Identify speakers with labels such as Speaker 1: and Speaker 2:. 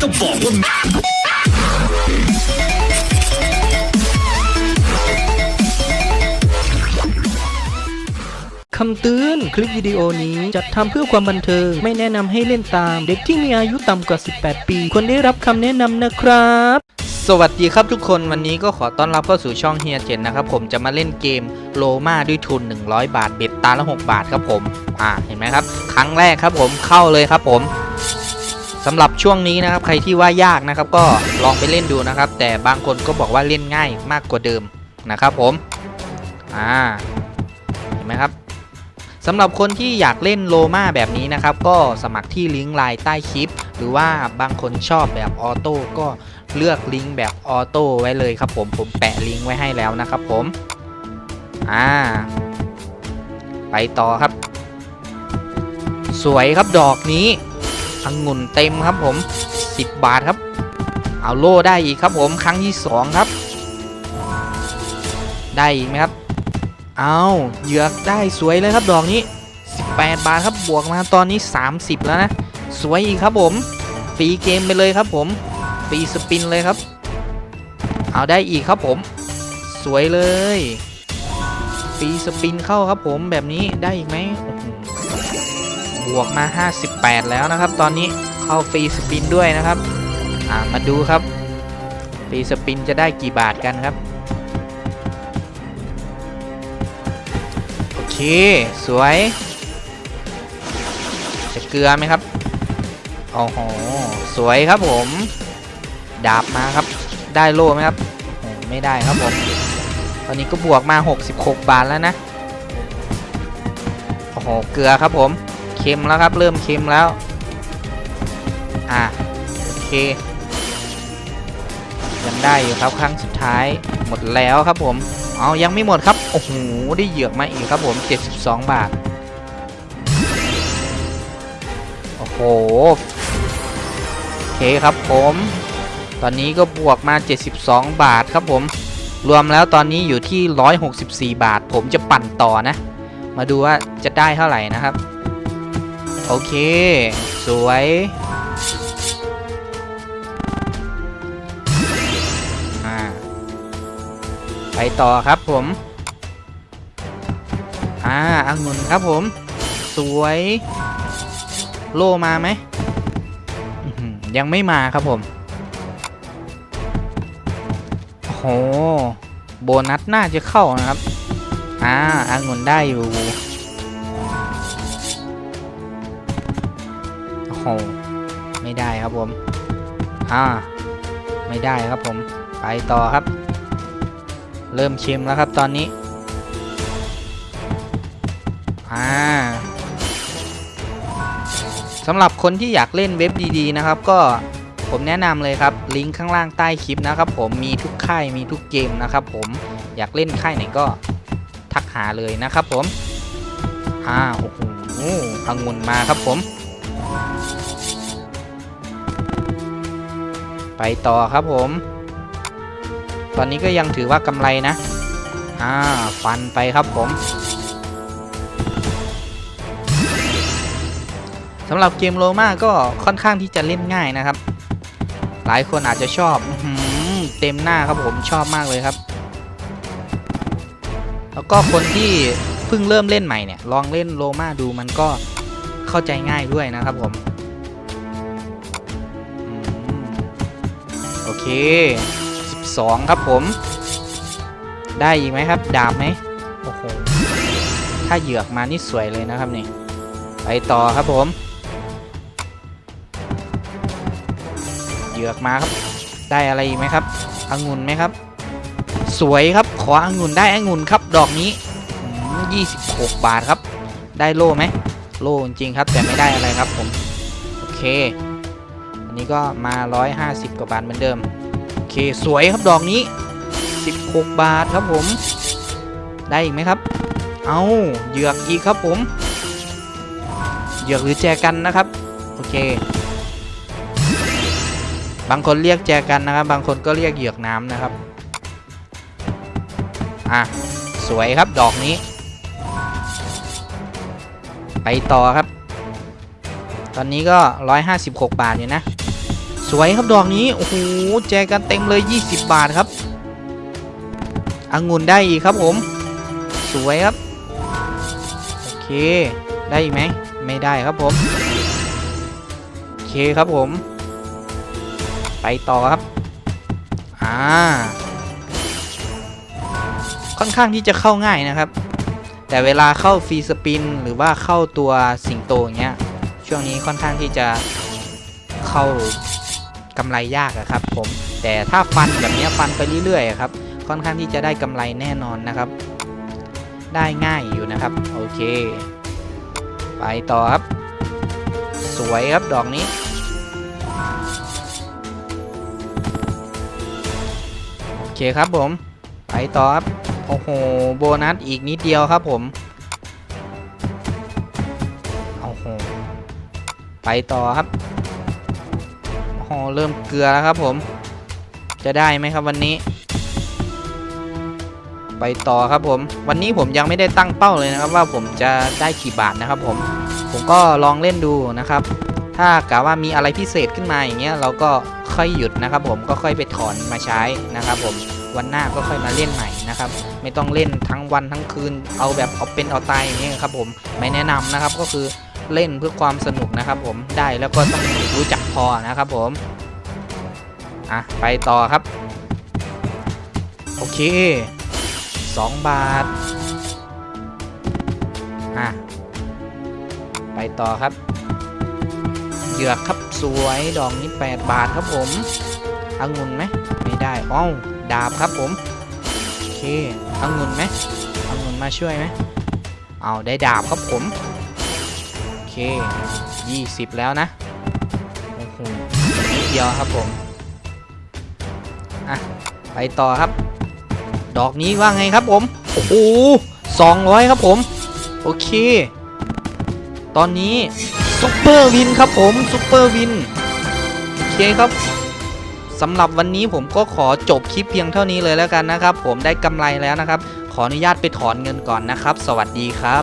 Speaker 1: ก็บอกว่า
Speaker 2: คำเตือน คลิปวิดีโอนี้จัดทำเพื่อความบันเทิง ไม่แนะนำให้เล่นตาม เด็กที่มีอายุต่ำกว่า 18 ปี ควรได้รับคำแนะนำนะครับ สวัสดีครับทุกคนวันนี้ก็ขอต้อนรับเข้าสู่ช่องเฮียเจนนะครับ ผมจะมาเล่นเกมโลมาด้วยทุน 100 บาท เบ็ดตาละ 6 บาทครับผม อ่าเห็นไหมครับ ครั้งแรกครับผมเข้าเลยครับผม สำหรับช่วงนี้นะครับใครที่ว่ายากนะครับก็ลองไปเล่นดูนะครับ แต่บางคนก็บอกว่าเล่นง่ายมากกว่าเดิมนะครับผมอ่าเห็นไหมครับสำหรับคนที่อยากเล่นโลมาแบบนี้นะครับ ก็สมัครที่ลิงก์ไลน์ใต้คลิป หรือว่าบางคนชอบแบบออโต้ก็เลือกลิงก์แบบออโต้ไว้เลยครับผมผมแปะลิงก์ไว้ให้แล้วนะครับผมอ่าไปต่อครับ สวยครับดอกนี้ องุ่นเต็มครับผม 10 บาทครับ เอาโล่ได้อีกครับผมครั้งที่ 2 ครับ ได้อีกไหมครับ เอาเหยือกได้สวยเลยครับดอกนี้ 18 บาทครับบวกมาตอนนี้ 30 แล้วนะ สวยอีกครับผมฟรีเกมไปเลยครับผมฟรีสปินเลยครับ เอาได้อีกครับผม สวยเลยฟรีสปินเข้าครับผมแบบนี้ได้อีกไหม วกมา 58 แล้วนะครับ ตอนนี้เข้าฟรีสปินด้วยนะครับ อ่ามาดูครับฟรีสปินจะได้กี่บาทกันครับ โอเค สวย จะเกลือไหมครับโอ้โหสวยครับผม ดาบมาครับ ได้โล่ไหมครับไม่ได้ครับผม ตอนนี้ก็บวกมา 66 บาทแล้วนะโอ้โหเกลือครับผม เค็มแล้วครับ เริ่มเค็มแล้ว อะโอเคยังได้อยู่ครับครั้งสุดท้ายหมดแล้วครับผมเอายังไม่หมดครับโอ้โหได้เหยือกมาอีกครับผม 72 บาทโอ้โหโอเคครับผม ตอนนี้ก็บวกมา 72 บาทครับผม รวมแล้วตอนนี้อยู่ที่ 164 บาท ผมจะปั่นต่อนะ มาดูว่าจะได้เท่าไหร่นะครับ โอเค สวยอ่าไปต่อครับผม อ่าองุ่นครับผม สวย โลมาไหม ยังไม่มาครับผมโอโหโบนัสน่าจะเข้านะครับ อ่าองุ่นได้อยู่ โอ้โหไม่ได้ครับผม อ่า ไม่ได้ครับผม ไปต่อครับ เริ่มชิมแล้วครับตอนนี้ อ่าสำหรับคนที่อยากเล่นเว็บดีๆนะครับ ก็ผมแนะนำเลยครับ ลิงก์ข้างล่างใต้คลิปนะครับ ผมมีทุกค่ายมีทุกเกมนะครับผมอยากเล่นค่ายไหนก็ทักหาเลยนะครับผมอ่าโอ้โหองุ่นมาครับผม ไปต่อครับผม ตอนนี้ก็ยังถือว่ากำไรนะ อ่า ฟันไปครับผมสำหรับเกมโลมาก็ค่อนข้างที่จะเล่นง่ายนะครับ หลายคนอาจจะชอบอเต็มหน้าครับผมชอบมากเลยครับ แล้วก็คนที่เพิ่งเริ่มเล่นใหม่เนี่ย ลองเล่นโลมาดูมันก็ เข้าใจง่ายด้วยนะครับผมอืมโอเค 12 ครับผม ได้อีกไหมครับ ดาบไหมโอ้โหถ้าเหยือกมานี่สวยเลยนะครับนี่ ไปต่อครับผม เหยือกมาครับ ได้อะไรอีกไหมครับองุ่นไหมครับ สวยครับ ขอองุ่นได้องุ่นครับ ดอกนี้ 26 บาทครับ ได้โล่ไหม โล่จริงครับ แต่ไม่ได้อะไรครับผม โอเค อันนี้ก็มา 150 กว่าบาทเหมือนเดิม โอเค สวยครับดอกนี้ 16 บาทครับผม ได้อีกไหมครับ เอาเหยือกอีกครับผม เหยือกหรือแจกันนะครับ โอเค บางคนเรียกแจกันนะครับ บางคนก็เรียกเหยือกน้ำนะครับ อะ สวยครับดอกนี้ ไปต่อครับ ตอนนี้ก็ 156 บาทอยู่นะ สวยครับดอกนี้ โอ้โห แจกกันเต็มเลย 20 บาทครับองุ่นได้อีกครับผม สวยครับ โอเค ได้อีกไหม ไม่ได้ครับผม โอเคครับผม ไปต่อครับ อ่า ค่อนข้างที่จะเข้าง่ายนะครับ แต่เวลาเข้าฟรีสปินหรือว่าเข้าตัวสิงโตอย่างเงี้ย ช่วงนี้ค่อนข้างที่จะเข้ากำไรยากอะครับผม แต่ถ้าฟันแบบเนี้ยฟันไปเรื่อยๆครับ ค่อนข้างที่จะได้กำไรแน่นอนนะครับ ได้ง่ายอยู่นะครับ โอเค ไปต่อครับ สวยครับดอกนี้โอเคครับผม ไปต่อครับ โอ้โห โบนัสอีกนิดเดียวครับผม โอ้โห ไปต่อครับ โอ้โห เริ่มเกลือแล้วครับผม จะได้ไหมครับวันนี้ ไปต่อครับผม วันนี้ผมยังไม่ได้ตั้งเป้าเลยนะครับ ว่าผมจะได้กี่บาทนะครับผม ผมก็ลองเล่นดูนะครับ ถ้ากะว่ามีอะไรพิเศษขึ้นมาอย่างเงี้ยเราก็ค่อยหยุดนะครับผม ก็ค่อยไปถอนมาใช้นะครับผม วันหน้าก็ค่อยมาเล่นใหม่ นะครับ ไม่ต้องเล่นทั้งวันทั้งคืน เอาแบบเอาเป็นเอาตายอย่างเงี้ยครับผมไม่แนะนำนะครับก็คือเล่นเพื่อความสนุกนะครับ ผมได้แล้วก็ต้องรู้จักพอนะครับผมอะไปต่อครับ โอเค 2 บาทอะไปต่อครับเหยือกครับสวยดอกนี้ 8 บาทครับผมองุ่นไหมไม่ได้อ้าวดาบครับผม โอเงุ่นไหมเอาเงุ่นมาช่วยไหมเอาได้ดาบครับผมโอเค20แล้วนะโอ้โหนิดเดียวครับผมอะไปต่อครับ ดอกนี้ว่าไงครับผมโอ้โหสองร้อยครับผมโอเค ตอนนี้ซุปเปอร์วินครับผมซุปเปอร์วินโอเคครับ สำหรับวันนี้ผมก็ขอจบคลิปเพียงเท่านี้เลยแล้วกันนะครับ ผมได้กำไรแล้วนะครับ ขออนุญาตไปถอนเงินก่อนนะครับ สวัสดีครับ